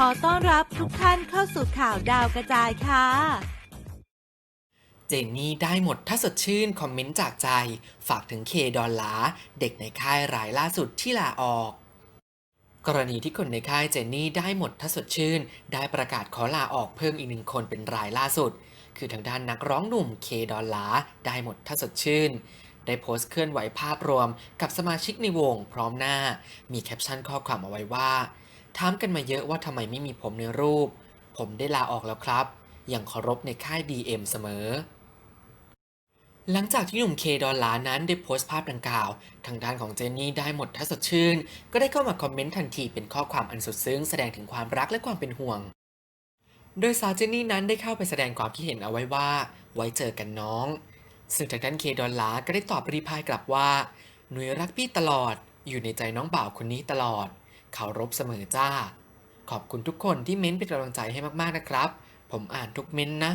ขอต้อนรับทุกท่านเข้าสู่ข่าวดาวกระจายค่ะ เจนนี่ได้หมดถ้าสดชื่นคอมเมนต์จากใจ ฝากถึงเคดอลลาเด็กในค่ายรายล่าสุดที่ลาออกกรณีที่คนในค่ายเจนนี่ได้หมดถ้าสดชื่น ได้ประกาศขอลาออกเพิ่มอีกหนึ่งคนเป็นรายล่าสุด คือทางด้านนักร้องหนุ่มเคดอลลาได้หมดถ้าสดชื่น ได้โพสต์เคลื่อนไหวภาพรวมกับสมาชิกในวงพร้อมหน้า มีแคปชั่นข้อความเอาไว้ว่า ถามกันมาเยอะว่าทำไมไม่มีผมในรูป ผมได้ลาออกแล้วครับยังเคารพในค่าย DM เสมอ หลังจากที่หนุ่มเคดอลลานั้นได้โพสต์ภาพดังกล่าว ทางด้านของเจนนี่ได้หมดถ้าสดชื่น ก็ได้เข้ามาคอมเมนต์ทันทีเป็นข้อความอันสุดซึ้งแสดงถึงความรักและความเป็นห่วง โดยสาวเจนนี่นั้นได้เข้าไปแสดงความคิดเห็นเอาไว้ว่า ไว้เจอกันน้อง ซึ่งทางด้านเคดอลลาก็ได้ตอบรีพายกลับว่า หนุยรักพี่ตลอด อยู่ในใจน้องบ่าวคนนี้ตลอด เคารพเสมอจ้า ขอบคุณทุกคนที่เม้นต์เป็นกำลังใจให้มากๆนะครับ ผมอ่านทุกเม้นต์นะ